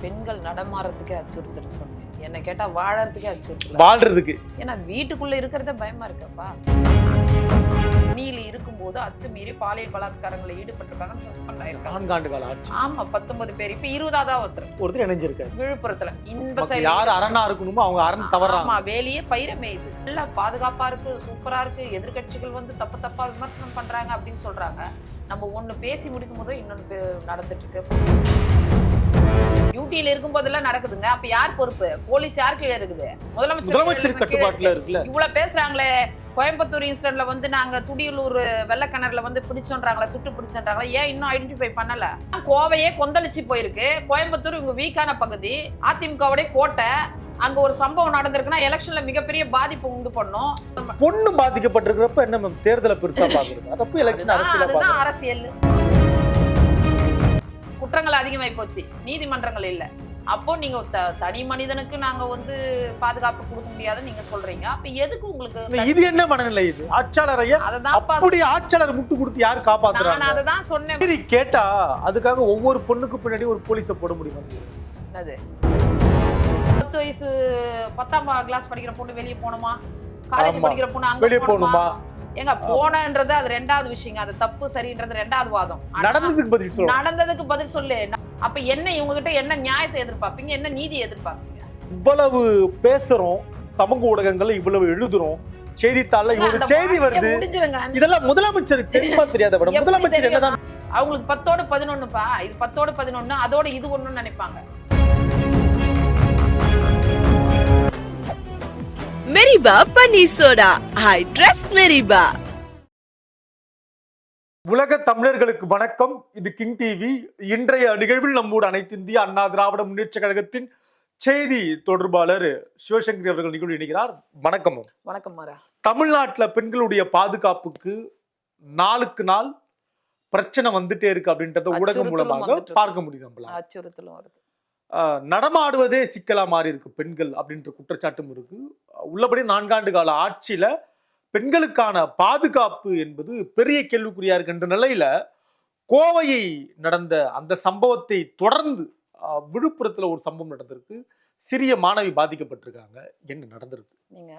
பெண்கள் நடமாறதுக்கே அச்சுறுத்தல் சொன்னேன். என்னை கேட்டா வாழறதுக்கே அச்சுறுத்தல். வாழ்றதுக்கு. ஏன்னா வீட்டுக்குள்ள இருக்கிறதே பயமா இருக்கப்பா. நீலி இருக்கும்போது அத்துமீறி பாலியல் பலாத்காரங்களை ஈடுபட்டிருக்காங்கன்னு சஸ்பெண்ட் ஆயிருக்காங்க. நான்காண்டு கால ஆட்சி. ஆமா பத்தொன்பது பேர். இப்ப இருபதாவதா ஒருத்தர் ஒருத்தர் இணைஞ்சிருக்காரு. விழுப்புரத்துல. இந்த நமக்கு side- யார் அரணா இருக்கணுமோ அவங்க அரண் தவறாங்க. ஆமா வேலையே பயிரமே இது. நல்லா பாதுகாப்பா இருக்கு சூப்பரா இருக்கு. எதிர்க்கட்சிகள் வந்து தப்பு தப்பா விமர்சனம் பண்றாங்க அப்படின்னு சொல்றாங்க. நம்ம ஒண்ணு பேசி முடிக்கும் போது இன்னொன்னு பே- நடந்துட்டு இருக்கு. டியூட்டியில இருக்கும் போதெல்லாம் நடக்குதுங்க. அப்ப யார் பொறுப்பு? போலீஸ் யார் கீழே இருக்குது? முதலமைச்சர் கீழே கட்டுப்பாட்டுல இருக்கு. இருக்குல்ல. இவ்வளவு பேசுறாங்களே. கோயம்புத்தூர் இன்சிடென்ட்ல வந்து நாங்க துடியலூர் வெள்ளக்கிணறுல வந்து பிடிச்சோன்றாங்களா சுட்டு பிடிச்சோன்றாங்களா ஏன் இன்னும் ஐடென்டிஃபை பண்ணல? கோவையே கொந்தளிச்சு போயிருக்கு. கோயம்புத்தூர் இவங்க வீக்கான பகுதி. அதிமுகவுடைய கோட்டை. அங்க ஒரு சம்பவம் நடந்திருக்குன்னா எலெக்ஷன்ல மிகப்பெரிய பாதிப்பு உண்டு பண்ணும். பொண்ணு பாதிக்கப்பட்டிருக்கிறப்ப என்ன மேம்? தேர்தலை பெருசா பாக்குறது அதப்ப எலெக்ஷன் அரசியல அதுதான் அரசியல். குற்றங்கள் அதிகமாயி போச்சு. நீதிமன்றங்கள் இல்ல. அப்போ நீங்க த- தனி மனிதனுக்கு நாங்க வந்து பாதுகாப்பு கொடுக்க முடியாதுன்னு நீங்க சொல்றீங்க. அப்ப எதுக்கு உங்களுக்கு இது என்ன மனநிலை இது? ஆட்சியாளரைய அததான் அப்படி ஆட்சியாளர் முட்டு கொடுத்து யாரு நான் காப்பாத்துறாங்க? அதை தான் சொன்னேன். சரி, கேட்டா அதுக்காக ஒவ்வொரு பொண்ணுக்கு பின்னாடி ஒரு போலீஸ போட முடியுமா? என்னது? பத்து வயசு பத்தாம் கிளாஸ் படிக்கிற பொண்ணு வெளியே போகணுமா? காலேஜ். படிக்கிற பொண்ணு அங்க வெளியே போகணுமா? ஏங்க போனன்றது அது ரெண்டாவது விஷயங்க. அது தப்பு சரின்றது ரெண்டாவது வாதம். நடந்ததுக்கு பதில் சொல்லுங்க நடந்ததுக்கு பதில் சொல்லு. அப்ப என்ன இவங்க கிட்ட என்ன நியாயத்தை எதிர்பார்ப்பீங்க? என்ன நீதி எதிர்பார்ப்பீங்க? இவ்வளவு பேசுறோம் சமூக ஊடகங்கள்ல இவ்வளவு எழுதுறோம். செய்தித்தாள்ல இவ்வளவு செய்தி வருது. இதெல்லாம் முதலமைச்சருக்கு தெரியுமா தெரியாத முதலமைச்சர்? என்னதான் அவங்களுக்கு பத்தோடு பதினொன்னுப்பா. இது பத்தோடு பதினொன்னு அதோட இது ஒண்ணுன்னு நினைப்பாங்க. மெரிபா பன்னீர் சோடா ஐ ட்ரஸ்ட் மெரிபா உலக தமிழர்களுக்கு வணக்கம். இது கிங் டிவி இன்றைய நிகழ்வில் நம்மோடு அனைத்து இந்திய அண்ணா திராவிட முன்னேற்ற கழகத்தின் செய்தி தொடர்பாளர் சிவசங்கரி அவர்கள் நிகழ்வு இணைகிறார். வணக்கம். வணக்கம் மாரா தமிழ்நாட்டுல பெண்களுடைய பாதுகாப்புக்கு நாளுக்கு நாள் பிரச்சனை வந்துட்டே இருக்கு அப்படின்றத ஊடகம் மூலமாக. பார்க்க முடியுது நம்மளால. அச்சுறுத்தலும் வருது. நடமாடுவதே சிக்கலா மாறி இருக்கு பெண்கள் அப்படின்ற குற்றச்சாட்டும் இருக்கு. உள்ளபடி நான்காண்டு கால ஆட்சியில பெண்களுக்கான பாதுகாப்பு என்பது பெரிய கேள்விக்குறியா இருக்கின்ற நிலையில கோவையை நடந்த அந்த சம்பவத்தை தொடர்ந்து விழுப்புரத்துல ஒரு சம்பவம் நடந்திருக்கு. சிறிய மாணவி பாதிக்கப்பட்டிருக்காங்க. என்ன நடந்திருக்கு? நீங்க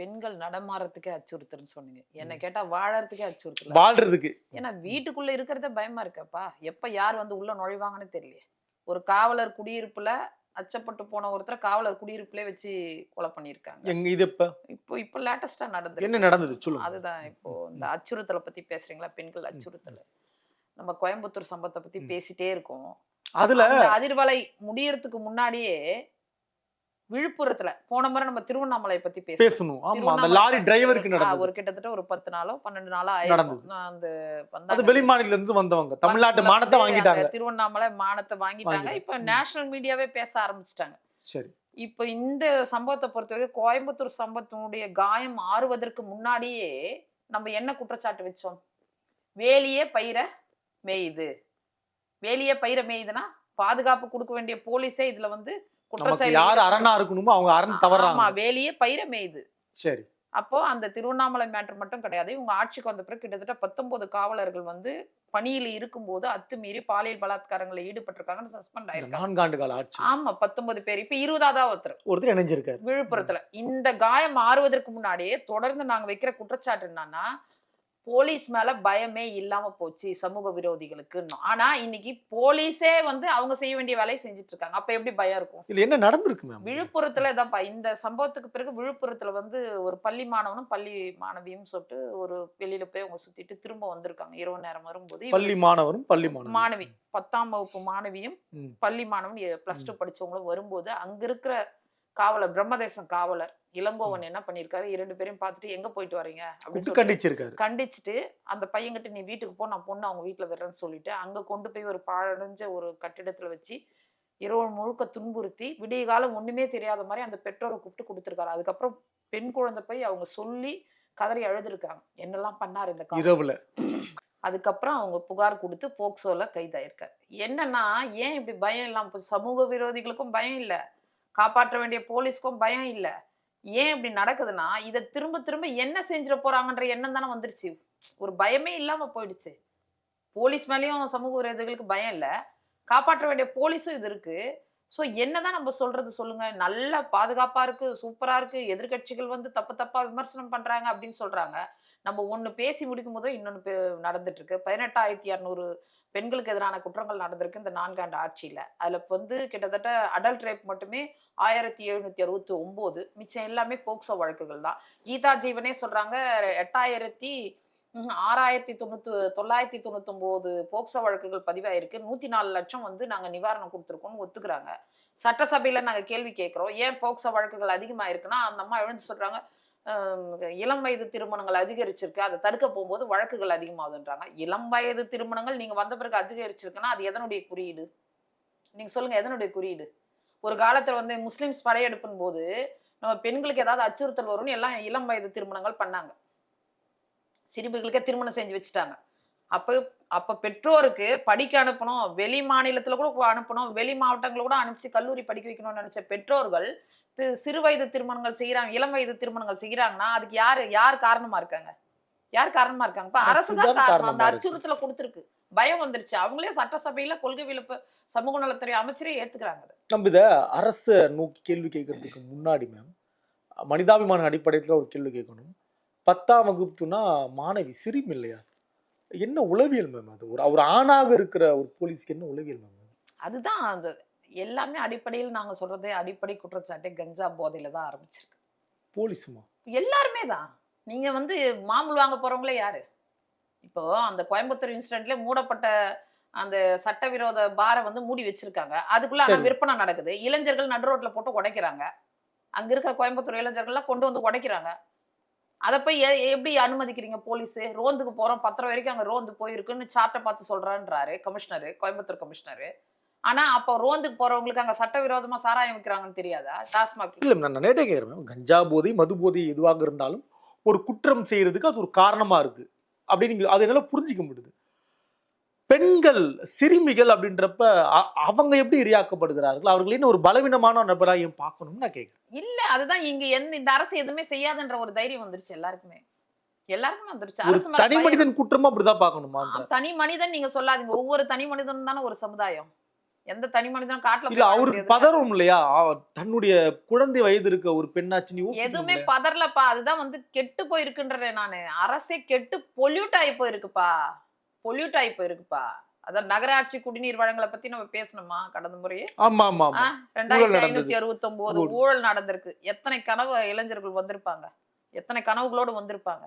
பெண்கள் நடமாறதுக்கே அச்சுறுத்தல்னு சொன்னீங்க. என்னை கேட்டா வாழறதுக்கே அச்சுறுத்தல் வாழ்றதுக்கு. ஏன்னா வீட்டுக்குள்ள இருக்கிறதே பயமா இருக்கப்பா. எப்ப யார் வந்து உள்ள நுழைவாங்கன்னு தெரியல ஒரு காவலர் குடியிருப்புல அச்சப்பட்டு போன ஒருத்தர் காவலர் குடியிருப்புல வச்சு கொலை பண்ணியிருக்காங்க. எங்க இது இப்ப? இப்போ இப்போ லேட்டஸ்டா நடந்து என்ன நடந்தது? சொல்லுங்க. அதுதான் இப்போ இந்த அச்சுறுத்தலை பத்தி பேசுறீங்களா? பெண்கள் அச்சுறுத்தல். நம்ம கோயம்புத்தூர் சம்பவத்தை பத்தி. பேசிட்டே இருக்கோம். அதுல அதிர்வலை முடியறதுக்கு முன்னாடியே விழுப்புரத்துல போன முறை நம்ம திருவண்ணாமலை பத்தி பேச பேசணும். ஆமா அந்த லாரி டிரைவருக்கு நடந்தது. ஒரு கிட்டத்தட்ட ஒரு பத்து நாளோ பன்னெண்டு நாளோ நடந்தது. அந்த. வெளி மாநில இருந்து வந்தவங்க தமிழ்நாட்டு மானத்தை வாங்கிட்டாங்க. திருவண்ணாமலை மானத்தை வாங்கிட்டாங்க. இப்ப. நேஷனல் மீடியாவே பேச ஆரம்பிச்சிட்டாங்க. சரி. இப்ப இந்த சம்பவத்தை பொறுத்தவரை கோயம்புத்தூர் சம்பவத்தினுடைய காயம் ஆறுவதற்கு முன்னாடியே நம்ம என்ன குற்றச்சாட்டு வச்சோம்? வேலியே பயிர மேயுது. வேலியே பயிர மேயுதுன்னா பாதுகாப்பு கொடுக்க வேண்டிய போலீஸே இதுல வந்து நமக்கு யார் அரணா இருக்கணுமோ அவங்க அரண் தவறாங்க. ஆமா வேலியே பயிர மேயுது சரி. அப்போ அந்த திருவண்ணாமலை மேட்டர் மட்டும் கிடையாது. இவங்க ஆட்சிக்கு வந்த பிறகு கிட்டத்தட்ட பத்தொன்பது காவலர்கள் வந்து பணியில் இருக்கும்போது அத்துமீறி பாலியல் பலாத்காரங்களில் ஈடுபட்டிருக்காங்கன்னு சஸ்பெண்ட் ஆயிருக்காங்க. நான்காண்டு கால ஆட்சி. ஆமா பத்தொன்பது பேர். இப்ப இருபதாவதா ஒருத்தர் ஒருத்தர் இணைஞ்சிருக்காரு. விழுப்புரத்துல. இந்த காயம் ஆறுவதற்கு முன்னாடியே தொடர்ந்து நாங்க வைக்கிற குற்றச்சாட்டு என்னன்னா போலீஸ் மேல பயமே இல்லாம போச்சு சமூக விரோதிகளுக்கு ஆனா இன்னைக்கு போலீஸே வந்து அவங்க செய்ய வேண்டிய வேலையை செஞ்சுட்டு இருக்காங்க. அப்ப எப்படி பயம் இருக்கும்? இதுல என்ன நடந்திருக்கு மேம் விழுப்புரத்துல இதான்ப்பா இந்த சம்பவத்துக்கு பிறகு விழுப்புரத்துல வந்து ஒரு பள்ளி மாணவனும் பள்ளி மாணவியும் சொல்லிட்டு ஒரு வெளியில போய் அவங்க சுத்திட்டு திரும்ப வந்திருக்காங்க. இரவு நேரம் வரும்போது பள்ளி மாணவரும் பள்ளி மாணவி பத்தாம் வகுப்பு மாணவியும். பள்ளி மாணவன் பிளஸ் டூ படிச்சவங்களும் வரும்போது அங்க இருக்கிற காவலர் பிரம்மதேசம் காவலர் இளங்கோவன் என்ன பண்ணிருக்காரு? இரண்டு பேரையும் பார்த்துட்டு எங்க போயிட்டு வரீங்க அப்படின்னு கண்டிச்சிருக்காரு. கண்டிச்சுட்டு அந்த பையன்கிட்ட நீ வீட்டுக்கு போ நான் பொண்ணு அவங்க வீட்டுல விடுறேன்னு சொல்லிட்டு அங்க கொண்டு போய் ஒரு பாழடைஞ்ச ஒரு கட்டிடத்துல வச்சு இரவு முழுக்க துன்புறுத்தி விடிய காலம் ஒண்ணுமே தெரியாத மாதிரி அந்த பெற்றோரை கூப்பிட்டு கொடுத்துருக்காரு. அதுக்கப்புறம் பெண் குழந்தை போய் அவங்க சொல்லி கதறி அழுதுருக்காங்க. என்னெல்லாம் பண்ணாரு இந்த இரவுல. அதுக்கப்புறம் அவங்க புகார் கொடுத்து போக்சோல கைதாயிருக்காரு. என்னன்னா ஏன் இப்படி பயம் இல்லாம போச்சு? சமூக விரோதிகளுக்கும் பயம் இல்ல. காப்பாற்ற வேண்டிய போலீஸ்க்கும் பயம் இல்ல. ஏன் இப்படி நடக்குதுன்னா இதை திரும்ப திரும்ப என்ன செஞ்சிட போறாங்கன்ற எண்ணம் தானே வந்துருச்சு. ஒரு பயமே இல்லாம போயிடுச்சு. போலீஸ் மேலேயும் சமூக விரோதிகளுக்கு பயம் இல்லை. காப்பாற்ற வேண்டிய போலீஸும் இது இருக்கு. ஸோ என்னதான் நம்ம சொல்றது சொல்லுங்க. நல்ல பாதுகாப்பா இருக்கு சூப்பரா இருக்கு எதிர்க்கட்சிகள் வந்து தப்பு தப்பா விமர்சனம் பண்றாங்க அப்படின்னு சொல்றாங்க. நம்ம ஒன்று பேசி முடிக்கும் போதோ இன்னொன்று நடந்துட்டு இருக்கு. பதினெட்டாயிரத்தி இரநூறு பெண்களுக்கு எதிரான குற்றங்கள் நடந்திருக்கு இந்த நான்காண்டு ஆட்சியில். அதில் வந்து கிட்டத்தட்ட அடல்ட் ரேப் மட்டுமே ஆயிரத்தி எழுநூத்தி அறுபத்தி ஒம்பது மிச்சம் எல்லாமே போக்சோ வழக்குகள் தான். கீதா ஜீவனே சொல்றாங்க எட்டாயிரத்தி ஆறாயிரத்தி தொண்ணூத்து தொள்ளாயிரத்தி தொண்ணூத்தொம்போது போக்சோ வழக்குகள் பதிவாயிருக்கு. நூத்தி நாலு லட்சம் வந்து நாங்கள் நிவாரணம் கொடுத்துருக்கோம்னு ஒத்துக்கிறாங்க. சட்டசபையில நாங்கள் கேள்வி கேட்குறோம் ஏன் போக்சோ வழக்குகள் அதிகமாக இருக்குன்னா அந்த அம்மா எழுந்து சொல்றாங்க இளம் வயது திருமணங்கள் அதிகரிச்சிருக்கு. அதை தடுக்க போகும்போது வழக்குகள் அதிகமாகுதுன்றாங்க. இளம் வயது திருமணங்கள் நீங்கள் வந்த பிறகு அதிகரிச்சிருக்குன்னா அது எதனுடைய குறியீடு? நீங்கள் சொல்லுங்கள் எதனுடைய குறியீடு? ஒரு காலத்தில் வந்து முஸ்லீம்ஸ் படையெடுப்பின் போது நம்ம பெண்களுக்கு ஏதாவது அச்சுறுத்தல் வரும்னு எல்லாம் இளம் வயது திருமணங்கள் பண்ணாங்க. சிறுமிகளுக்கே திருமணம் செஞ்சு வச்சுட்டாங்க. அப்போ அப்ப பெற்றோருக்கு படிக்க அனுப்பணும் வெளி மாநிலத்துல கூட அனுப்பணும் வெளி மாவட்டங்களை கூட அனுப்பிச்சு கல்லூரி படிக்க வைக்கணும்னு நினைச்ச பெற்றோர்கள் சிறு வயது திருமணங்கள் செய்யறாங்க இளம் வயது திருமணங்கள் செய்யறாங்கன்னா அதுக்கு யாரு யார் காரணமா இருக்காங்க? யார் காரணமா இருக்காங்க? இப்ப அரசு தான் காரணம். அந்த. அச்சுறுத்தலை கொடுத்துருக்கு. பயம் வந்துருச்சு. அவங்களே சட்டசபையில கொள்கை விழுப்பு சமூக நலத்துறை அமைச்சரே ஏத்துக்கிறாங்க அதை. நம்ம இத அரசை நோக்கி கேள்வி கேட்கறதுக்கு முன்னாடி மேம் மனிதாபிமான அடிப்படையில் ஒரு கேள்வி கேட்கணும். பத்தாம் வகுப்புனா மாணவி சிரிம் இல்லையா? என்ன உளவியல் மேம் அது? ஒரு ஒரு ஆணாக இருக்கிற ஒரு போலீஸ்க்கு என்ன உளவியல் மேம் அதுதான் அந்த எல்லாமே அடிப்படையில் நாங்க சொல்றது அடிப்படை குற்றச்சாட்டே கஞ்சா போதையில தான் ஆரம்பிச்சிருக்கு. போலீஸுமா? எல்லாருமே தான். நீங்க வந்து மாமூல் வாங்க போறவங்களே யாரு? இப்போ அந்த கோயம்புத்தூர் இன்சிடென்ட்ல மூடப்பட்ட அந்த சட்டவிரோத பாரை வந்து மூடி வச்சிருக்காங்க. அதுக்குள்ள ஆனா சரி. விற்பனை நடக்குது. இளைஞர்கள் நடு ரோட்ல போட்டு உடைக்கிறாங்க. அங்க இருக்கிற கோயம்புத்தூர் இளைஞர்கள்லாம் கொண்டு வந்து உடைக்கிறாங்க. அதை போய் எப்படி அனுமதிக்கிறீங்க போலீஸு? ரோந்துக்கு போகிறோம் பத்திரம் வரைக்கும் அங்கே ரோந்து போயிருக்குன்னு சார்ட்டை பார்த்து சொல்கிறான்றாரு கமிஷனரு கோயம்புத்தூர் கமிஷனரு ஆனால் அப்போ ரோந்துக்கு போகிறவங்களுக்கு அங்கே சட்டவிரோதமாக சாராயம் விற்கிறாங்கன்னு தெரியாதா? டாஸ்மாக் இல்லை நான் நேரே கேட்குறேன் கஞ்சா போதை மது போதை எதுவாக இருந்தாலும் ஒரு குற்றம் செய்கிறதுக்கு அது ஒரு காரணமாக இருக்குது அப்படின்னு நீங்க அதை என்னால் புரிஞ்சிக்க முடியுது. பெண்கள் சிறுமிகள் அப்படின்றப்ப அவங்க எப்படி இரையாக்கப்படுகிறார்கள்? அவர்கள் என்ன ஒரு பலவீனமான நபரா ஏன் பார்க்கணும்னு நான் கேட்கிறேன் இல்ல அதுதான் இங்க எந்த இந்த அரசு எதுவுமே செய்யாதுன்ற ஒரு தைரியம் வந்துருச்சு எல்லாருக்குமே. எல்லாருக்குமே வந்துருச்சு. அரசு தனி. மனிதன் குற்றமா அப்படிதான் பார்க்கணுமா தனி மனிதன் நீங்க சொல்லாதீங்க. ஒவ்வொரு தனி மனிதனும் தானே ஒரு சமுதாயம். எந்த தனி மனிதனும் காட்டுல இல்ல அவருக்கு. பதறும் இல்லையா? தன்னுடைய குழந்தை வயது இருக்க ஒரு பெண்ணாச்சு நீ எதுவுமே? பதறலப்பா. அதுதான் வந்து கெட்டு போயிருக்குன்றேன் நானு. அரசே கெட்டு பொல்யூட் ஆகி போயிருக்குப்பா. பொல்யூட் ஆகி போயிருக்குப்பா. அதான் நகராட்சி குடிநீர் வழங்கலை பத்தி நம்ம பேசணுமா கடந்த முறையே ஆமா ஆமா ரெண்டாயிரத்தி. ஐநூத்தி அறுபத்தி ஒன்பது ஊழல். நடந்திருக்கு. எத்தனை கனவு இளைஞர்கள் வந்திருப்பாங்க? எத்தனை கனவுகளோடு வந்திருப்பாங்க?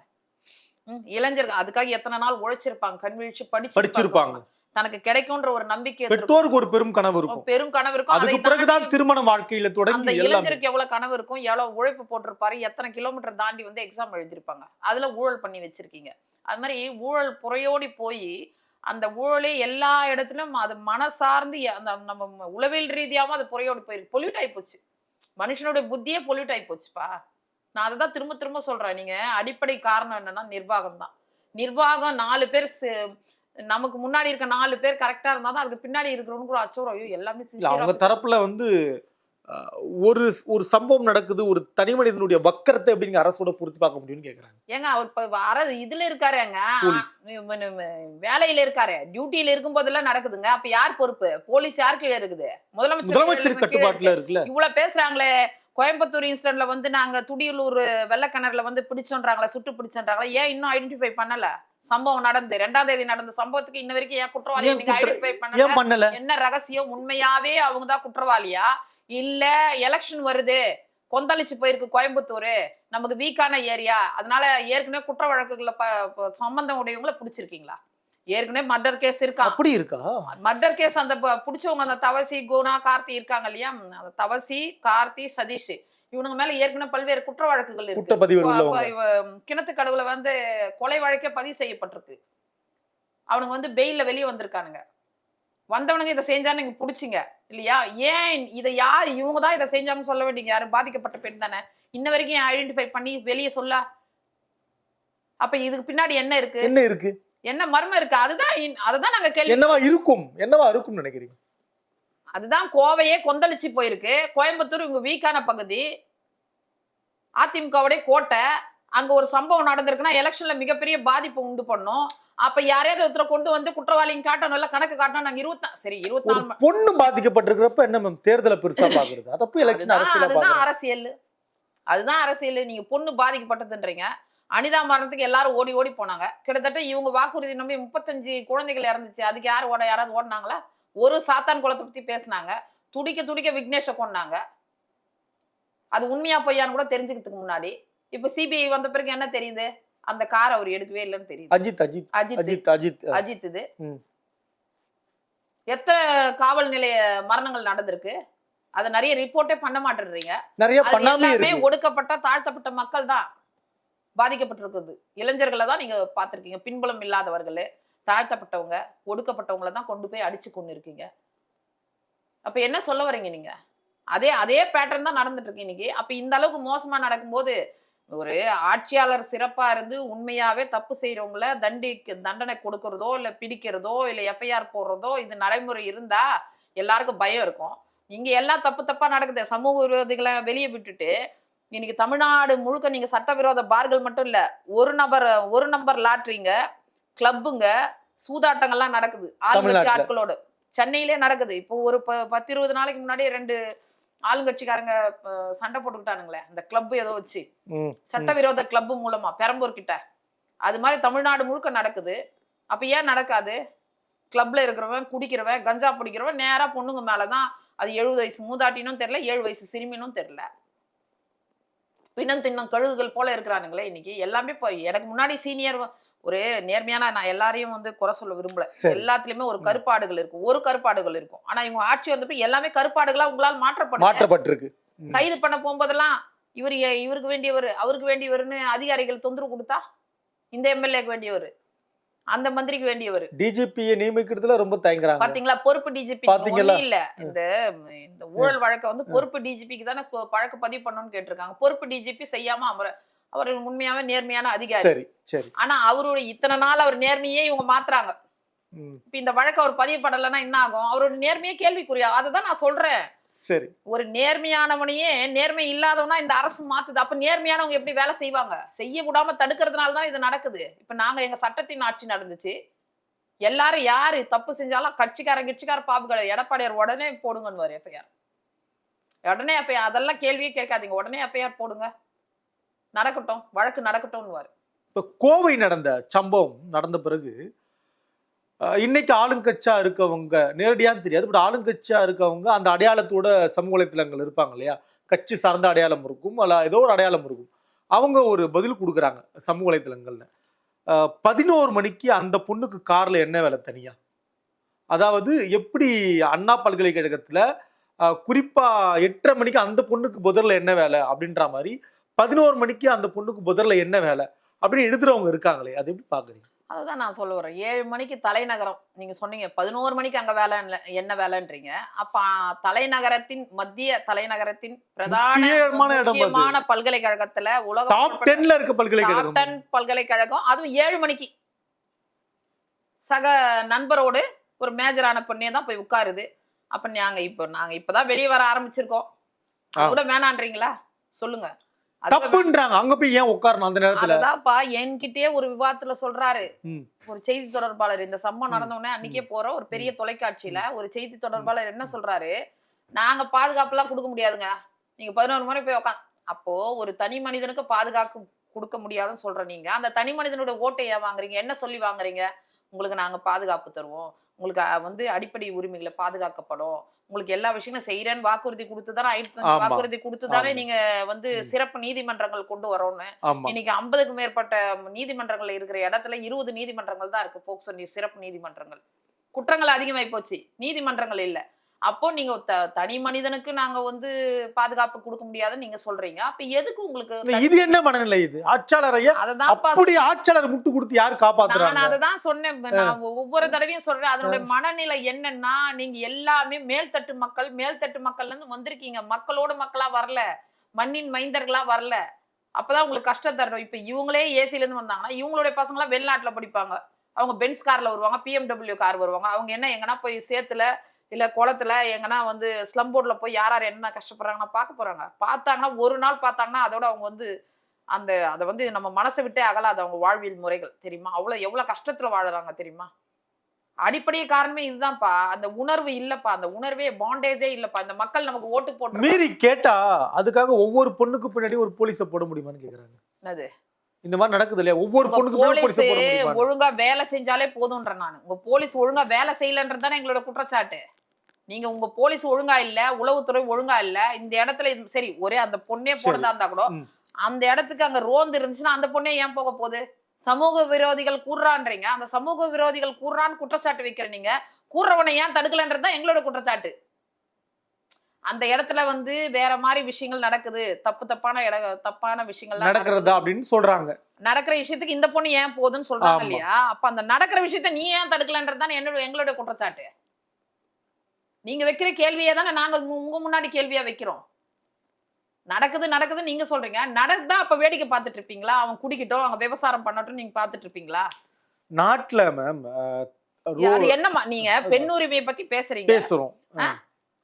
இளைஞர்கள் அதுக்காக எத்தனை நாள் உழைச்சிருப்பாங்க? கண் வீழ்ச்சி படிச்சு படிச்சிருப்பாங்க. தனக்கு கிடைக்கும்ன்ற ஒரு நம்பிக்கை. பெற்றோருக்கு ஒரு பெரும் கனவு இருக்கும். பெரும் கனவு இருக்கும். அதை அதுக்கு பிறகுதான் திருமண வாழ்க்கையில அந்த தொடங்கி எல்லாமே. இளைஞருக்கு எவ்வளவு கனவு இருக்கும் எவ்வளவு உழைப்பு போட்டிருப்பாரு எத்தனை கிலோமீட்டர் தாண்டி வந்து எக்ஸாம் எழுதிருப்பாங்க அதுல ஊழல் பண்ணி வச்சிருக்கீங்க. அது மாதிரி ஊழல் புறையோடி போய் அந்த ஊழலே எல்லா இடத்துலயும் அது மனசார்ந்து அந்த நம்ம உளவியல் ரீதியாவும் அது புறையோடி போயிருக்கு. பொல்யூட் ஆகி போச்சு. மனுஷனுடைய புத்தியே பொல்யூட் ஆகி போச்சுப்பா. நான் அதை தான் திரும்ப திரும்ப சொல்றேன். நீங்க அடிப்படை காரணம் என்னன்னா நிர்வாகம் தான் நிர்வாகம் நாலு பேர் நமக்கு முன்னாடி இருக்க நாலு பேர் கரெக்டா இருந்தா தான் அதுக்கு பின்னாடி இருக்கிறவங்க கூட அச்சோரம் ஐயோ எல்லாமே அவங்க. தரப்புல வந்து ஒரு ஒரு சம்பவம் நடக்குது ஒரு தனி மனிதனுடைய வக்கரத்தை எப்படிங்க அரசோட பொருத்தி பார்க்க முடியும்னு கேக்குறாங்க. ஏங்க அவர் அர இதுல இருக்காருங்க வேலையில இருக்காரு. டியூட்டியில இருக்கும் போதெல்லாம் நடக்குதுங்க. அப்ப யார் பொறுப்பு? போலீஸ் யார் கீழே இருக்குது? முதலமைச்சர் கட்டுப்பாட்டுல இருக்கு. இருக்குல்ல. இவ்வளவு பேசுறாங்களே. கோயம்புத்தூர் இன்சிடென்ட்ல வந்து நாங்க துடியலூர் வெள்ளக்கிணறுல வந்து பிடிச்சோன்றாங்களா சுட்டு பிடிச்சோன்றாங்களா? ஏன் இன்னும் ஐடென்டிஃபை பண்ணல? சம்பவம் நடந்து ரெண்டாம் தேதி நடந்த சம்பவத்துக்கு இன்ன வரைக்கும் ஏன் குற்றவாளி நீங்க ஐடென்டிஃபை பண்ணல? என்ன ரகசியம்? உண்மையாவே அவங்க தான் குற்றவாளியா? இல்ல எலெக்ஷன் வருது. கொந்தளிச்சு போயிருக்கு கோயம்புத்தூர். நமக்கு வீக்கான ஏரியா. அதனால ஏற்கனவே குற்ற ப- சம்பந்தம் உடையவங்கள பிடிச்சிருக்கீங்களா? ஏற்கனவே மர்டர் கேஸ் இருக்கான் அப்படி இருக்கா? மர்டர் கேஸ் அந்த பிடிச்சவங்க அந்த தவசி குணா கார்த்தி இருக்காங்க இல்லையா? அந்த தவசி கார்த்தி சதீஷ். இவனுங்க மேல ஏற்கனவே பல்வேறு குற்ற வழக்குகள் இருக்கு. கிணத்து கடவுல வந்து கொலை வழக்கே பதிவு செய்யப்பட்டிருக்கு. அவனுங்க வந்து பெயில்ல வெளியே வந்திருக்கானுங்க. வந்தவனுங்க இதை செஞ்சான்னு நீங்க புடிச்சிங்க இல்லையா? ஏன் இதை யார் இவங்க தான் இதை செஞ்சாங்கன்னு சொல்ல வேண்டிய யாரும் பாதிக்கப்பட்ட பெண் தானே. இன்ன வரைக்கும் ஐடென்டிஃபை பண்ணி வெளியே சொல்ல? அப்ப இதுக்கு பின்னாடி என்ன இருக்கு? என்ன இருக்கு? என்ன மர்மம் இருக்கு? அதுதான் அதுதான் நாங்க கேள்வி என்னவா இருக்கும்? என்னவா இருக்கும்னு நினைக்கிறீங்க? அதுதான் கோவையே கொந்தளிச்சு போயிருக்கு. கோயம்புத்தூர் இவங்க வீக்கான பகுதி. அதிமுகவுடைய கோட்டை அங்க ஒரு சம்பவம் நடந்திருக்குன்னா எலெக்ஷன்ல மிகப்பெரிய பாதிப்பு உண்டு பண்ணும். அப்ப யாரையாவது ஒருத்தரை கொண்டு வந்து குற்றவாளின்னு காட்டணும்ல கணக்கு காட்டணும் நாங்க இருபத்தா சரி இருபத்தி ஒரு நாலு பொண்ணு பாதிக்கப்பட்டிருக்கிறப்ப என்ன மேம் தேர்தலை பெருசா பாக்குறது அதை போய் எலெக்ஷன் அதுதான் அரசியல். அதுதான் அரசியல். நீங்க பொண்ணு பாதிக்கப்பட்டதுன்றீங்க. அனிதா மரணத்துக்கு எல்லாரும் ஓடி ஓடி போனாங்க. கிட்டத்தட்ட இவங்க வாக்குறுதி நம்பி முப்பத்தஞ்சு குழந்தைகள் இறந்துச்சு. அதுக்கு யார் ஓட யாராவது ஓடினாங்களா? ஒரு சாத்தான் குளத்தை பத்தி பேசுனாங்க. துடிக்க துடிக்க விக்னேஷை கொண்டாங்க அது உண்மையா பொய்யான்னு கூட தெரிஞ்சுக்கிறதுக்கு முன்னாடி. இப்ப சிபிஐ வந்த பிறகு என்ன தெரியுது? அந்த கார் அவர் எடுக்கவே இல்லைன்னு தெரியுது. அஜித் அஜித் அஜித். அஜித் அஜித். இது. எத்தனை காவல் நிலைய மரணங்கள் நடந்திருக்கு? அதை நிறைய ரிப்போர்ட்டே பண்ண மாட்டேன்றீங்க. நிறைய எல்லாமே ஒடுக்கப்பட்ட தாழ்த்தப்பட்ட மக்கள் தான் பாதிக்கப்பட்டிருக்குது. இளைஞர்களை தான் நீங்க பார்த்திருக்கீங்க. பின்புலம் இல்லாதவர்கள். தாழ்த்தப்பட்டவங்க ஒடுக்கப்பட்டவங்கள தான் கொண்டு போய் அடிச்சு கொண்டு இருக்கீங்க அப்போ என்ன சொல்ல வரீங்க நீங்க? அதே அதே பேட்டர்ன் தான் நடந்துட்டு இருக்கு இன்னைக்கு. அப்ப இந்த அளவுக்கு மோசமா நடக்கும்போது ஒரு ஆட்சியாளர் சிறப்பா இருந்து உண்மையாவே தப்பு செய்யறவங்கள தண்டி தண்டனை கொடுக்கறதோ இல்ல பிடிக்கிறதோ இல்ல எஃப்ஐஆர் போடுறதோ இது நடைமுறை இருந்தா எல்லாருக்கும் பயம் இருக்கும். இங்க எல்லாம் தப்பு தப்பா நடக்குது. சமூக விரோதிகளை வெளியே விட்டுட்டு இன்னைக்கு தமிழ்நாடு முழுக்க நீங்க சட்டவிரோத பார்கள் மட்டும் இல்ல ஒரு நபர் ஒரு நம்பர் லாட்ரிங்க கிளப்புங்க சூதாட்டங்கள்லாம் நடக்குது. ஆளுங்கட்சி. ஆட்களோடு. சென்னையிலே நடக்குது. இப்போ ஒரு பத்து இருபது நாளைக்கு முன்னாடி ரெண்டு ஆளுங்கட்சிக்காரங்க சண்டை போட்டுக்கிட்டானுங்களே. அந்த கிளப் ஏதோ வச்சு. சட்டவிரோத கிளப் மூலமா பெரம்பூர் கிட்ட. அது மாதிரி தமிழ்நாடு முழுக்க நடக்குது. அப்ப ஏன் நடக்காது? கிளப்ல இருக்கிறவன் குடிக்கிறவன் கஞ்சா பிடிக்கிறவன் நேரா பொண்ணுங்க மேலதான். அது எழுபது வயசு மூதாட்டினும் தெரியல ஏழு வயசு சிறுமினும் தெரியல. பின்னம் தின்னம் கழுகுகள் போல இருக்கிறானுங்களே இன்னைக்கு. எல்லாமே இப்போ எனக்கு முன்னாடி சீனியர் ஒரு நேர்மையான நான் எல்லாரையும் வந்து குறை சொல்ல விரும்பல. எல்லாத்துலயுமே ஒரு கருப்பாடுகள் இருக்கும். ஒரு கருப்பாடுகள் இருக்கும். ஆனா இவங்க ஆட்சி வந்தப்ப எல்லாமே கருப்பாடுகளா உங்களால் மாற்றப்படும் மாற்றப்பட்டிருக்கு. கைது பண்ண போகும்போதெல்லாம் இவர் இவருக்கு வேண்டியவர் அவருக்கு வேண்டியவர்னு அதிகாரிகள் தொந்தரவு கொடுத்தா? இந்த எம்எல்ஏக்கு வேண்டியவர். அந்த மந்திரிக்கு வேண்டியவர். டிஜிபியை நியமிக்கிறதுல ரொம்ப தயங்குறாங்க. பாத்தீங்களா? பொறுப்பு டிஜிபி பாத்தீங்களா? இல்ல. இந்த இந்த ஊழல் வழக்க வந்து பொறுப்பு டிஜிபிக்கு தானே கொ- வழக்கு பதிவு பண்ணணும்னு கேட்டிருக்காங்க. பொறுப்பு டிஜிபி செய்யாம அமர அவர் உண்மையாவே நேர்மையான அதிகாரி. சரி ஆனா அவருடைய இத்தனை நாள் அவர் நேர்மையே இவங்க மாத்துறாங்க. இப்ப இந்த வழக்கு அவர் பதிவு பண்ணலைன்னா என்ன ஆகும்? அவரோட நேர்மையே கேள்விக்குறியா? அதுதான் நான் சொல்றேன். சரி. ஒரு நேர்மையானவனையே நேர்மை இல்லாதவனா இந்த அரசு மாத்துது. அப்ப நேர்மையானவங்க எப்படி வேலை செய்வாங்க? செய்ய விடாம தடுக்கிறதுனால தான் இது நடக்குது. இப்ப நாங்க எங்க சட்டத்தின் ஆட்சி நடந்துச்சு. எல்லாரும் யாரு தப்பு செஞ்சாலும் கட்சிக்காரன் கிட்சிக்கார பாப்புகளை எடப்பாடியார் உடனே போடுங்கன்னு எஃப்ஐஆர் உடனே அப்ப அதெல்லாம் கேள்வியே கேட்காதீங்க. உடனே எஃப்ஐஆர் போடுங்க. நடக்கட்டும் வழக்கு நடக்கட்டும்னு இப்போ கோவை நடந்த சம்பவம் நடந்த பிறகு இன்னைக்கு ஆளுங்கட்சியா இருக்கவங்க நேரடியான்னு தெரியாது பட் ஆளுங்கட்சியா இருக்கவங்க அந்த அடையாளத்தோட சமூக வலைத்தளங்கள் இருப்பாங்க இல்லையா? கட்சி சார்ந்த அடையாளம் இருக்கும் அல்ல ஏதோ ஒரு அடையாளம் இருக்கும். அவங்க ஒரு பதில் கொடுக்குறாங்க சமூக வலைத்தளங்கள்ல. பதினோரு மணிக்கு அந்த பொண்ணுக்கு கார்ல என்ன வேலை தனியா? அதாவது எப்படி அண்ணா பல்கலைக்கழகத்துல குறிப்பா எட்டரை மணிக்கு அந்த பொண்ணுக்கு புதர்ல என்ன வேலை அப்படின்ற மாதிரி பதினோரு மணிக்கு அந்த பொண்ணுக்கு புதர்ல என்ன வேலை அப்படின்னு எழுதுறவங்க இருக்காங்களே அது எப்படி பாக்குறீங்க அதுதான் நான் சொல்ல வரேன். ஏழு மணிக்கு தலைநகரம் நீங்க சொன்னீங்க பதினோரு மணிக்கு அங்க வேலை என்ன வேலைன்றீங்க. அப்ப தலைநகரத்தின் மத்திய தலைநகரத்தின் பிரதான முக்கியமான பல்கலைக்கழகத்துல உலக இருக்க பல்கலைக்கழகம். டென் பல்கலைக்கழகம் அதுவும் ஏழு மணிக்கு. சக நண்பரோடு ஒரு மேஜரான பொண்ணே தான் போய் உட்காருது. அப்ப நாங்க இப்போ நாங்க இப்பதான் வெளியே வர ஆரம்பிச்சிருக்கோம். கூட வேணான்றீங்களா? சொல்லுங்க. தப்புன்றாங்க. அங்க போய் ஏன் உட்காரணும் அந்த நேரத்துல? அததான்ப்பா என்கிட்டயே ஒரு விவாதத்துல சொல்றாரு. ஒரு செய்தி தொடர்பாளர். இந்த சம்பவம். நடந்த உடனே அன்னைக்கே போற ஒரு பெரிய தொலைக்காட்சியில ஒரு செய்தி தொடர்பாளர் என்ன சொல்றாரு? நாங்க பாதுகாப்புலாம் கொடுக்க முடியாதுங்க. நீங்க பதினோரு மணி போய் உட்காந்து அப்போ ஒரு தனி மனிதனுக்கு பாதுகாப்பு கொடுக்க முடியாதுன்னு சொல்ற நீங்க அந்த தனி மனிதனோட ஓட்டை ஏன் வாங்குறீங்க? என்ன சொல்லி வாங்குறீங்க? உங்களுக்கு நாங்க பாதுகாப்பு தருவோம். உங்களுக்கு வந்து அடிப்படை உரிமைகளை பாதுகாக்கப்படும். உங்களுக்கு எல்லா விஷயங்களும் செய்யறேன்னு வாக்குறுதி கொடுத்து தானே ஆயிரத்தி ஆமா. வாக்குறுதி கொடுத்து தானே ஆமா. நீங்க வந்து. சிறப்பு நீதிமன்றங்கள் கொண்டு வரோம்னு இன்னைக்கு ஐம்பதுக்கு மேற்பட்ட நீதிமன்றங்கள் இருக்கிற இடத்துல இருபது நீதிமன்றங்கள் தான் இருக்கு. போக்சோ நீ- சிறப்பு நீதிமன்றங்கள். குற்றங்கள் அதிகமாயி போச்சு. நீதிமன்றங்கள் இல்ல. அப்போ நீங்க தனி மனிதனுக்கு நாங்க வந்து பாதுகாப்பு கொடுக்க முடியாதுன்னு நீங்க சொல்றீங்க. அப்ப எதுக்கு உங்களுக்கு இது என்ன மனநிலை இது? ஆட்சியாளரைய அததான் அப்படி ஆட்சியாளர் முட்டு கொடுத்து யார் நான் காப்பாத்துறாங்க அததான் சொன்னேன். நான் ஒவ்வொரு தடவையும் சொல்றேன். அதனுடைய மனநிலை என்னன்னா நீங்க எல்லாமே மேல்தட்டு மக்கள் மேல்தட்டு மக்கள்ல இருந்து வந்திருக்கீங்க. மக்களோட மக்களா வரல. மண்ணின் மைந்தர்களா வரல. அப்பதான் உங்களுக்கு கஷ்டம் தரணும். இப்ப இவங்களே ஏசில இருந்து வந்தாங்கன்னா இவங்களுடைய பசங்களாம் வெளிநாட்டுல படிப்பாங்க. அவங்க பென்ஸ் கார்ல வருவாங்க பிஎம்டபிள்யூ கார் வருவாங்க. அவங்க என்ன எங்கன்னா போய் சேத்துல இல்ல குளத்துல எங்கன்னா வந்து ஸ்லம் போர்ட்ல போய் யார் யார் என்ன கஷ்டப்படுறாங்கன்னா பார்க்க போறாங்க. பார்த்தாங்கன்னா ஒரு நாள் பார்த்தாங்கன்னா அதோட அவங்க வந்து அந்த அதை வந்து நம்ம மனசை விட்டே அகலாது அவங்க வாழ்வியல் முறைகள் தெரியுமா? அவ்வளவு எவ்வளவு கஷ்டத்துல வாழுறாங்க தெரியுமா? அடிப்படை காரணமே இதுதான்ப்பா. அந்த உணர்வு இல்லப்பா. அந்த உணர்வே பாண்டேஜே இல்லப்பா. இந்த மக்கள் நமக்கு ஓட்டு போட்டு மீறி கேட்டா அதுக்காக ஒவ்வொரு பொண்ணுக்கு பின்னாடி ஒரு போலீஸை போட முடியுமான்னு கேக்குறாங்க. என்னது? இந்த மாதிரி நடக்குது இல்லையா? ஒவ்வொரு பொண்ணுக்கு ஒழுங்கா வேலை செஞ்சாலே போதும்ன்ற நான். உங்க போலீஸ் ஒழுங்கா வேலை செய்யலன்றது தானே எங்களோட குற்றச்சாட்டு. நீங்க உங்க போலீஸ் ஒழுங்கா இல்ல உளவுத்துறை ஒழுங்கா இல்ல இந்த இடத்துல சரி ஒரே அந்த பொண்ணே. போனதா இருந்தா கூட. அந்த இடத்துக்கு அங்க ரோந்து இருந்துச்சுன்னா அந்த பொண்ணே ஏன் போக போகுது? சமூக விரோதிகள் கூடுறான்றீங்க அந்த சமூக விரோதிகள் கூடுறான்னு குற்றச்சாட்டு வைக்கிற நீங்க கூடுறவனை ஏன் தடுக்கலன்றது தான் எங்களோட குற்றச்சாட்டு. அந்த இடத்துல வந்து வேற மாதிரி விஷயங்கள் நடக்குது. தப்பு தப்பான இட தப்பான விஷயங்கள் நடக்கிறதா அப்படின்னு சொல்றாங்க. நடக்கிற விஷயத்துக்கு இந்த பொண்ணு ஏன் போகுதுன்னு சொல்றாங்க. இல்லையா? அப்ப அந்த நடக்கிற விஷயத்த நீ ஏன் தடுக்கலன்றது தானே என்னோட எங்களோட குற்றச்சாட்டு. நீங்க வைக்கிற கேள்வியே தானே நாங்க உங்க- முன்னாடி கேள்வியா வைக்கிறோம். நடக்குது நடக்குது நீங்க சொல்றீங்க. நடந்தா அப்ப வேடிக்கை பார்த்துட்டு இருப்பீங்களா? அவன் குடிக்கட்டும் அவங்க விவசாயம் பண்ணட்டும் நீங்க பார்த்துட்டு இருப்பீங்களா? நாட்டுல மேம் அது என்னமா நீங்க பெண் உரிமையை பத்தி பேசுறீங்க. பேசுறோம்?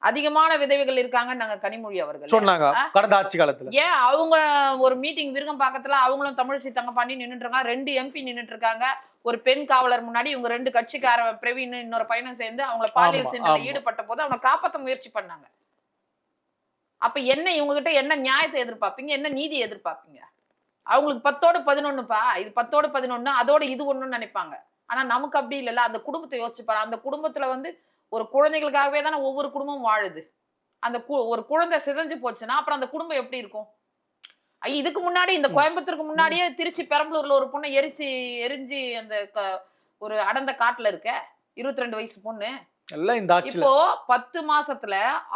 அதிகமான விதவைகள் இருக்காங்கன்னு நாங்க கனிமொழி அவர்கள். சொன்னாங்க கடந்த ஆட்சி காலத்துல. ஏன்? அவங்க ஒரு மீட்டிங் விருகம் பக்கத்துல அவங்களும் தமிழிசை தங்கப்பாண்டி நின்னுட்டு இருக்காங்க. ரெண்டு எம்பி நின்னுட்டு இருக்காங்க. ஒரு பெண் காவலர் முன்னாடி இவங்க ரெண்டு கட்சிக்கார பிரவீன் இன்னொரு பையனும் சேர்ந்து அவங்கள பாலியல் ஆமா. ஈடுபட்ட போது அவனை காப்பாத்த முயற்சி பண்ணாங்க. அப்ப என்ன இவங்க கிட்ட என்ன நியாயத்தை எதிர்பார்ப்பீங்க? என்ன நீதி எதிர்பார்ப்பீங்க? அவங்களுக்கு பத்தோடு பதினொன்னுப்பா? இது பத்தோடு பதினொன்னு அதோட இது ஒண்ணுன்னு நினைப்பாங்க. ஆனா நமக்கு அப்படி இல்லைல்ல. அந்த குடும்பத்தை யோசிச்சு பாரு அந்த குடும்பத்துல வந்து ஒரு குழந்தைகளுக்காகவே தானே ஒவ்வொரு குடும்பமும் வாழுது. அந்த ஒரு குழந்தை சிதைஞ்சு போச்சுன்னா அப்புறம் அந்த குடும்பம் எப்படி இருக்கும்? இதுக்கு முன்னாடி இந்த கோயம்புத்தூருக்கு முன்னாடியே திருச்சி பெரம்பலூர்ல ஒரு பொண்ணை எரிச்சு எரிஞ்சு அந்த ஒரு அடர்ந்த காட்டுல இருக்க. இருபத்தி ரெண்டு வயசு பொண்ணு. இப்போ பத்து மாசத்துல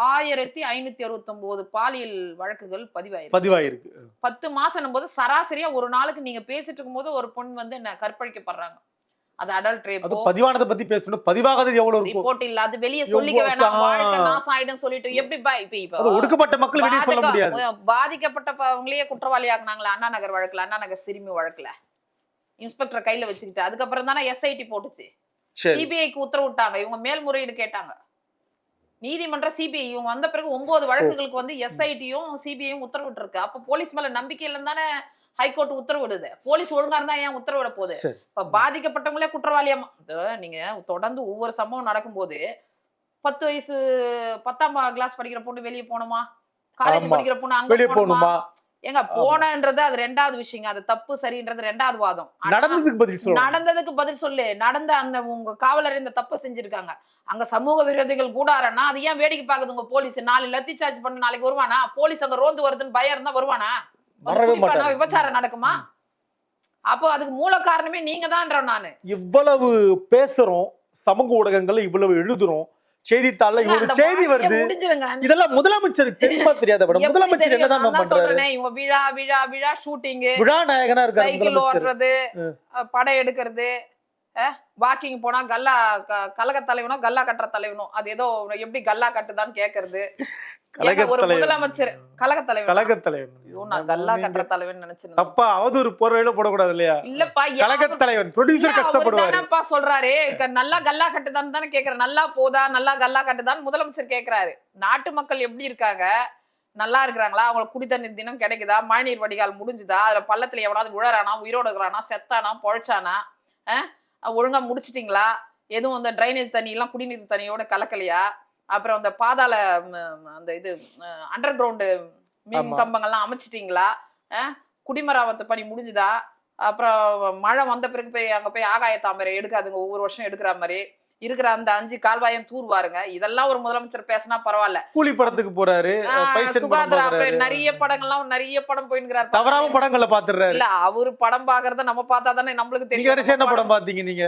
ஆயிரத்தி ஐநூத்தி அறுபத்தி பாலியல் வழக்குகள் பதிவாயிருக்கு. பதிவாயிருக்கு. பத்து மாசம் போது சராசரியா ஒரு நாளுக்கு நீங்க பேசிட்டு இருக்கும்போது ஒரு பொண்ணு வந்து என்ன கற்பழிக்கப்படுறாங்க. அது அடல்ட் ரேப்போ பதிவானதை பத்தி பேசணும். பதிவாகாதது எவ்வளவு இருக்கும்? ரிப்போர்ட் இல்ல அது வெளிய சொல்லிக்க வேணாம். வாழ்க்கை நாசம் ஆயிடும் சொல்லிட்டு எப்படி பா இப்ப அது இப்ப ஒடுக்கப்பட்ட மக்கள் வெளியே சொல்ல முடியாது. பாதிக்கப்பட்டவங்களையே குற்றவாளி ஆக்குனாங்களா அண்ணா நகர் வழக்குல அண்ணா நகர் சிறுமி வழக்குல. இன்ஸ்பெக்டர் கையில வச்சுக்கிட்டு அதுக்கப்புறம் தானே எஸ்ஐடி போட்டுச்சு. சிபிஐக்கு உத்தரவிட்டாங்க இவங்க மேல்முறையீடு கேட்டாங்க. நீதிமன்றம் சிபிஐ இவங்க வந்த பிறகு ஒன்பது வழக்குகளுக்கு வந்து எஸ்ஐடியும் சிபிஐயும் உத்தரவிட்டு இருக்கு அப்ப போலீஸ் மேல நம்பிக்கை இல்லைன்னு தானே ஹைகோர்ட் உத்தரவிடுது. போலீஸ் ஒழுங்கா இருந்தா ஏன் உத்தரவிட போகுது? இப்ப பாதிக்கப்பட்டவங்களே குற்றவாளியா நீங்க தொடர்ந்து ஒவ்வொரு சம்பவம் நடக்கும்போது பத்து வயசு பத்தாம் கிளாஸ் படிக்கிற பொண்ணு வெளியே போகணுமா காலேஜ். படிக்கிற பொண்ணு அங்க போகணுமா ஏங்க போனன்றது அது ரெண்டாவது விஷயங்க. அது தப்பு சரின்றது ரெண்டாவது வாதம். நடந்ததுக்கு பதில் சொல்லணும் நடந்ததுக்கு பதில் சொல்லு. நடந்த அந்த உங்க காவலர் இந்த தப்பு செஞ்சிருக்காங்க. அங்க சமூக விரோதிகள் கூடாரன்னா அது ஏன் வேடிக்கை பாக்குது உங்க போலீஸ்? நாளை லத்தி சார்ஜ் பண்ண நாளைக்கு வருவானா? போலீஸ் அங்க ரோந்து வருதுன்னு பயம் இருந்தா வருவானா? வரவே? மாட்டாரு. விபச்சாரம் நடக்குமா? அப்போ அதுக்கு மூல காரணமே நீங்க தான்றோம் நானு. இவ்வளவு பேசுறோம் சமூக ஊடகங்கள்ல இவ்வளவு எழுதுறோம் செய்தித்தாள்ல இவ்வளவு செய்தி வருது. இதெல்லாம் முதலமைச்சருக்கு தெரியுமா தெரியாத மேடம்? முதலமைச்சர்? என்னதான் பண்றாரு? சொல்றேனே, இவங்க விழா விழா விழா ஷூட்டிங் விழா நாயகனா இருக்காரு சைக்கிள் முதலமைச்சர். ஓடுறது படம் எடுக்கிறது வாக்கிங் போனா கல்லா கலக தலைவனோ கல்லா கட்டுற தலைவனோ அது ஏதோ எப்படி கல்லா கட்டுதான்னு கேக்குறது. தப்பா அவதூறு போர்வையில போடக்கூடாது இல்லையா? இல்லப்பா அவர்- தலைவன் ப்ரொடியூசர் ஏன் அவர் கஷ்டப்படுவாரு. தானப்பா சொல்றாரு. நல்லா கல்லா கட்டுதான்னு தானே கேக்குறேன் நல்லா போதா நல்லா கல்லா கட்டுதான்னு முதலமைச்சர் கேக்குறாரு. நாட்டு மக்கள் எப்படி இருக்காங்க? நல்லா இருக்கிறாங்களா? அவங்களுக்கு குடி தண்ணீர் தினம் கிடைக்குதா? மழைநீர் வடிகால் முடிஞ்சுதா? அதுல பள்ளத்துல எவனாவது விழறானா உயிரோட இருக்கிறானா செத்தானா பொழைச்சானா? ஒழுங்கா முடிச்சிட்டீங்களா? எதுவும் அந்த ட்ரைனேஜ் தண்ணி எல்லாம் குடிநீர் தண்ணியோட கலக்கலையா? அப்புறம் அந்த பாதாள அந்த இது அண்டர் கிரவுண்டு மின். கம்பங்கள்லாம் அமைச்சிட்டீங்களா? குடிமராமத்து பணி முடிஞ்சுதா? அப்புறம் மழை வந்த பிறகு போய் அங்க போய் ஆகாய தாமரை எடுக்காதுங்க ஒவ்வொரு வருஷம் எடுக்கிற மாதிரி. இருக்கிற அந்த அஞ்சு கால்வாயம் தூர்வாருங்க. இதெல்லாம் ஒரு முதலமைச்சர் பேசினா பரவாயில்ல. கூலி படத்துக்கு போறாரு சுகாதார நிறைய படங்கள்லாம் நிறைய படம் போயின்னுக்கிறாரு. தவறாம படங்களை பாத்துறாரு இல்ல அவரு படம் பாக்குறத நம்ம பார்த்தா தானே நம்மளுக்கு கடைசியா என்ன தெரியும் படம் பாத்தீங்க நீங்க?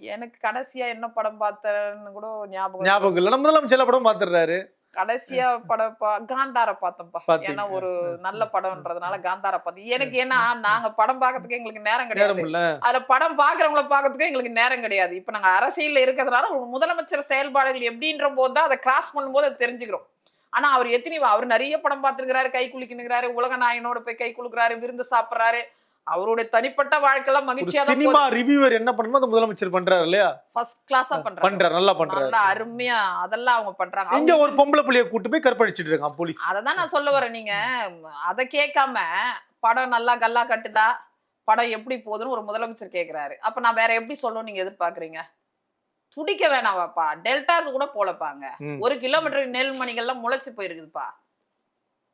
எனக்கு கடைசியா என்ன படம் பார்த்தேன்னு கூட ஞாபகம். ஞாபகம் இல்ல. நம்ம முதலமைச்சர் எல்லா படம் பாத்துறாரு கடைசியா படம் பா காந்தார பார்த்தோம்ப்பா. ஏன்னா ஒரு நல்ல படம்ன்றதுனால காந்தார பார்த்தோம் எனக்கு ஏன்னா நாங்க படம் பார்க்கறதுக்கு எங்களுக்கு நேரம் கிடையாது. அதுல படம் பாக்குறவங்கள பாக்கிறதுக்கு எங்களுக்கு நேரம் கிடையாது. இப்ப நாங்க அரசியல்ல இருக்கிறதுனால முதலமைச்சர் செயல்பாடுகள் எப்படின்ற போது தான் அதை கிராஸ் பண்ணும்போது அதை தெரிஞ்சுக்கிறோம். ஆனா அவர் எத்தனை அவர் நிறைய படம் பார்த்திருக்கிறாரு. கை குலுக்கினுக்கிறாரு உலக நாயனோட போய் கை குலுக்குறாரு. விருந்து சாப்பிடுறாரு. அவருடைய தனிப்பட்ட வாழ்க்கைலாம் ஒரு மகிழ்ச்சியா சினிமா ரிவ்யூவர் என்ன பண்ணணுமோ அந்த முதலமைச்சர் பண்றாரு இல்லையா? ஃபர்ஸ்ட் கிளாஸா பண்றாங்க பண்றாரு. நல்லா பண்றாரு. நல்லா அருமையா அதெல்லாம் அவங்க பண்றாங்க. இங்க ஒரு பொம்பளை புள்ளைய கூட்டு போய் கற்பழிச்சிட்டு இருக்கான் போலீஸ் அததான் நான் சொல்ல வரேன் நீங்க. அத கேட்காம படம் நல்லா கல்லா கட்டுதா? படம் எப்படி போகுதுன்னு ஒரு முதலமைச்சர் கேக்குறாரு. அப்ப நான் வேற எப்படி சொல்லணும் நீங்க எதிர்பார்க்கறீங்க? துடிக்க வேணாவாப்பா டெல்டாக்கு கூட போலப்பாங்க. ஒரு கிலோமீட்டர் நெல்மணிகள்லாம் முளைச்சு போயிருக்குதுப்பா.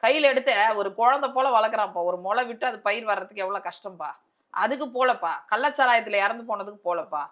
கையில் எடுத்த ஒரு குழந்தை போல வளர்க்குறான்ப்பா. ஒரு முளை விட்டு அது பயிர் வர்றதுக்கு எவ்வளோ கஷ்டம்ப்பா அதுக்கு போலப்பா. கள்ளச்சாராயத்தில் இறந்து போனதுக்கு போலப்பா.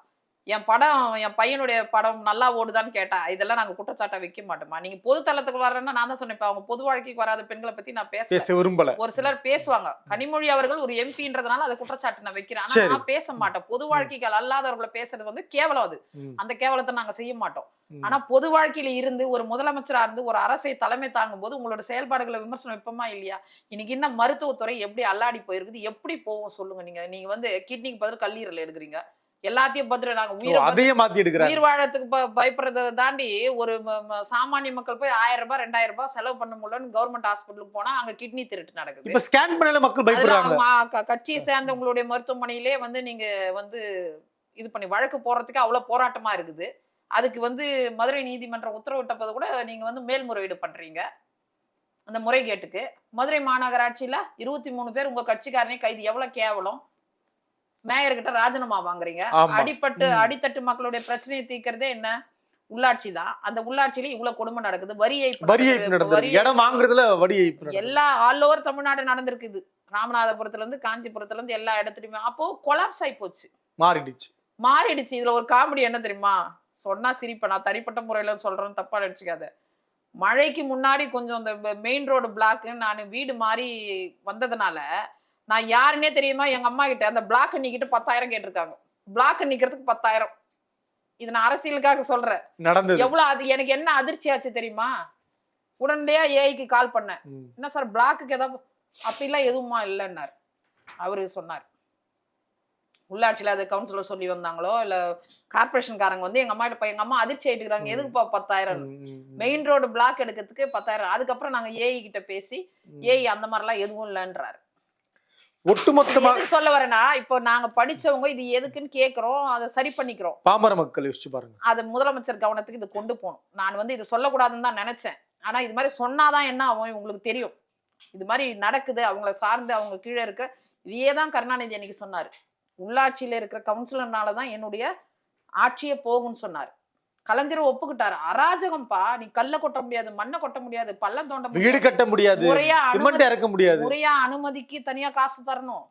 என் படம் என் பையனுடைய படம் நல்லா ஓடுதான்னு கேட்டா இதெல்லாம் நாங்க குற்றச்சாட்டை வைக்க மாட்டோமா நீங்க பொது தளத்துக்கு வர்றேன்னா நான் தான் சொன்னேன் இப்ப அவங்க பொது வாழ்க்கைக்கு வராத பெண்களை பத்தி நான் பேச விரும்பல. ஒரு சிலர் பேசுவாங்க. கனிமொழி அவர்கள் ஒரு எம்பின்றதுனால அதை குற்றச்சாட்டு நான் வைக்கிறேன். ஆனா. நான் பேச மாட்டேன். பொது வாழ்க்கைகள் அல்லாதவர்களை பேசுறது வந்து கேவலம் அது. அந்த கேவலத்தை நாங்க செய்ய மாட்டோம். ஆனா பொது வாழ்க்கையில இருந்து ஒரு முதலமைச்சரா இருந்து ஒரு அரசை தலைமை தாங்கும் போது உங்களோட செயல்பாடுகளை விமர்சனம் வைப்போமா இல்லையா? இன்னைக்கு இன்னும் மருத்துவத்துறை எப்படி அல்லாடி போயிருக்குது? எப்படி போகும் சொல்லுங்க நீங்க. நீங்க வந்து கிட்னிக்கு பதில் கல்லீரல் எடுக்கிறீங்க. எல்லாத்தையும் பதில் நாங்க உயிரை பத்திர- அதையே மாத்தி எடுக்கிறாங்க உயிர் வாழறதுக்கு பயப்படுறதை தாண்டி ஒரு சாமானிய மக்கள் போய் ஆயிரம் ரூபாய் ரெண்டாயிரம் ரூபாய் செலவு பண்ண முடியலன்னு கவர்மெண்ட் ஹாஸ்பிட்டலுக்கு போனா அங்க கிட்னி திருட்டு நடக்குது. இப்ப ஸ்கேன் பண்ணல மக்கள் பயப்படுறாங்க கட்சியை சேர்ந்த உங்களுடைய மருத்துவமனையிலே வந்து நீங்க வந்து இது பண்ணி வழக்கு போறதுக்கு அவ்வளவு போராட்டமா இருக்குது. அதுக்கு வந்து மதுரை நீதிமன்றம் உத்தரவிட்ட போது கூட நீங்க வந்து மேல்முறையீடு பண்றீங்க. அந்த முறைகேட்டுக்கு மதுரை மாநகராட்சியில இருபத்தி மூணு பேர் உங்க கட்சிக்காரனே கைது. எவ்வளவு கேவலம். மேயர்கிட்ட ராஜினாமா வாங்குறீங்க. அடிப்பட்டு. அடித்தட்டு மக்களுடைய பிரச்சனையை தீர்க்கறதே என்ன? உள்ளாட்சி தான். அந்த உள்ளாட்சியில இவ்வளவு கொடுமை நடக்குது. வரி ஏய்ப்பு இடம் வாங்குறதுல வரி ஏய்ப்பு. எல்லா ஆல் ஓவர் தமிழ்நாடு நடந்திருக்குது ராமநாதபுரத்துல இருந்து காஞ்சிபுரத்துல இருந்து எல்லா இடத்துலயுமே. அப்போ கொலாப்ஸ் ஆகி போச்சு. மாறிடுச்சு. மாறிடுச்சு. இதுல ஒரு காமெடி என்ன தெரியுமா? சொன்னா சிரிப்பேன். நான் தனிப்பட்ட முறையில சொல்றேன் தப்பா நினைச்சுக்காத. மழைக்கு முன்னாடி கொஞ்சம் இந்த மெயின் ரோடு பிளாக் நான் வீடு மாறி வந்ததுனால நான் யாருன்னே தெரியுமா? எங்க அம்மா கிட்ட அந்த பிளாக் நிக்கிட்டு பத்தாயிரம் கேட்டிருக்காங்க. பிளாக் நிக்கிறதுக்கு பத்தாயிரம். இது நான் அரசியலுக்காக சொல்றேன். நடந்தது. எவ்வளவு அது எனக்கு என்ன அதிர்ச்சி ஆச்சு தெரியுமா? உடனடியா ஏஐக்கு கால் பண்ணேன். என்ன சார் பிளாக்குக்கு ஏதாவது அப்படிலாம் எதுவுமா இல்லைன்னாரு. அவரு சொன்னார். உள்ளாட்சியில அது கவுன்சிலர் சொல்லி வந்தாங்களோ இல்ல கார்பரேஷன்காரங்க வந்து எங்க அம்மா கிட்ட போய் எங்க அம்மா அதிர்ச்சி ஆயிட்டுக்கிறாங்க ம். எதுக்குப்பா பத்தாயிரம். மெயின் ரோடு பிளாக் எடுக்கிறதுக்கு பத்தாயிரம். அதுக்கப்புறம் நாங்க ஏஐ கிட்ட பேசி. ஏஐ அந்த மாதிரிலாம் எதுவும் இல்லைன்றாரு. ஒட்டுமொத்தமா எதுக்கு சொல்ல வரேன்னா இப்போ நாங்க படிச்சவங்க இது எதுக்குன்னு கேக்குறோம் அதை சரி பண்ணிக்கிறோம். பாமர மக்கள் யோசிச்சு பாருங்க. அது முதலமைச்சர் கவனத்துக்கு இது கொண்டு போகணும். நான் வந்து இது சொல்லக்கூடாதுன்னு தான் நினைச்சேன். ஆனா இது மாதிரி சொன்னாதான் என்ன ஆகும் உங்களுக்கு தெரியும். இது மாதிரி நடக்குது அவங்கள சார்ந்து அவங்க கீழே இருக்க இதையே தான் கருணாநிதி அன்னைக்கு சொன்னாரு. உள்ளாட்சியில இருக்கிற கவுன்சிலர்னால தான் என்னுடைய ஆட்சியே போகும்னு சொன்னார். கலைஞர் ஒப்புக்கிட்டாரு. அராஜகம்ப்பா நீ கல்ல கொட்ட முடியாது மண்ணை கொட்ட முடியாது பள்ளம் தோண்ட வீடு கட்ட முடியாது. முறையா இறக்க முடியாது. முறையா அனுமதிக்கு தனியா காசு தரணும்.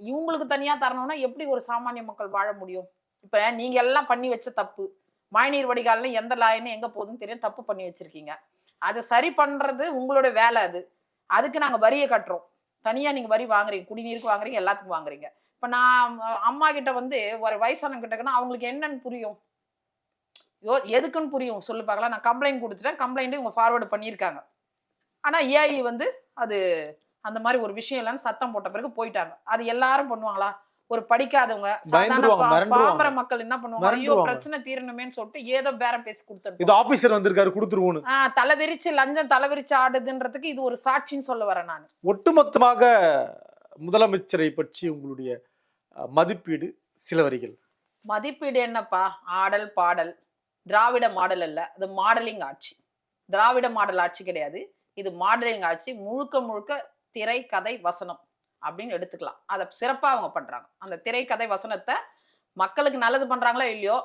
இவங்களுக்கு தனியா தரணும்னா எப்படி ஒரு சாமானிய மக்கள் வாழ முடியும்? இப்ப நீங்க எல்லாம் பண்ணி வச்ச தப்பு மழைநீர் வடிகால்னு எந்த லாயின்னு எங்க போகுதுன்னு தெரியும் தப்பு பண்ணி வச்சிருக்கீங்க. அதை சரி பண்றது உங்களோட வேலை அது. அதுக்கு நாங்க வரியை கட்டுறோம். தனியா நீங்க வரி வாங்குறீங்க குடிநீருக்கு வாங்குறீங்க எல்லாத்துக்கும் வாங்குறீங்க. இப்ப நான் அம்மா கிட்ட வந்து ஒரு வயசானவங்க கிட்டக்குன்னா அவங்களுக்கு என்னன்னு புரியும்? யோ எதுக்குன்னு புரியும். சொல்லு பார்க்கலாம். நான் கம்ப்ளைண்ட் கொடுத்துட்டேன். கம்ப்ளைண்ட் இவங்க ஃபார்வர்டு பண்ணியிருக்காங்க. ஆனா ஏஐ வந்து அது அந்த மாதிரி ஒரு விஷயம் இல்லைன்னு சத்தம் போட்ட பிறகு போயிட்டாங்க. அது எல்லாரும் பண்ணுவாங்களா? ஒரு படிக்காதவங்க. பாமர மக்கள் என்ன பண்ணுவாங்க? ஐயோ. பிரச்சனை தீரணுமேன்னு சொல்லிட்டு ஏதோ பேரம் பேசி இது கொடுத்துருப்போம் ஆபீசர் வந்திருக்காரு கொடுத்துருவோன்னு. ஆஹ் தலை விரிச்சு லஞ்சம் தலை விரிச்சு ஆடுதுன்றதுக்கு இது ஒரு சாட்சின்னு சொல்ல வரேன் நான். ஒட்டுமொத்தமாக முதலமைச்சரை பற்றி உங்களுடைய மதிப்பீடு சில வரிகள் மதிப்பீடு என்னப்பா? ஆடல் பாடல். திராவிட மாடல் அல்ல அது மாடலிங் ஆட்சி. திராவிட மாடல் ஆட்சி கிடையாது. இது மாடலிங் ஆட்சி முழுக்க முழுக்க திரை கதை வசனம் அப்படின்னு எடுத்துக்கலாம். அதை சிறப்பா அவங்க பண்றாங்க. அந்த திரை கதை வசனத்தை மக்களுக்கு நல்லது பண்றாங்களோ இல்லையோ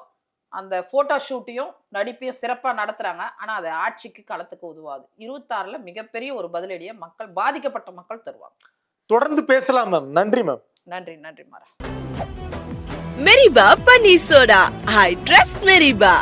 அந்த போட்டோ ஷூட்டையும் நடிப்பையும் சிறப்பா நடத்துறாங்க. ஆனா அது ஆட்சிக்கு களத்துக்கு உதவாது. இருபத்தாறுல மிகப்பெரிய ஒரு பதிலடியை மக்கள் பாதிக்கப்பட்ட மக்கள் தருவாங்க. தொடர்ந்து பேசலாம் மேம் நன்றி மேம் நன்றி நன்றி மாறா Meriba Paneer Soda. I trust Meriba.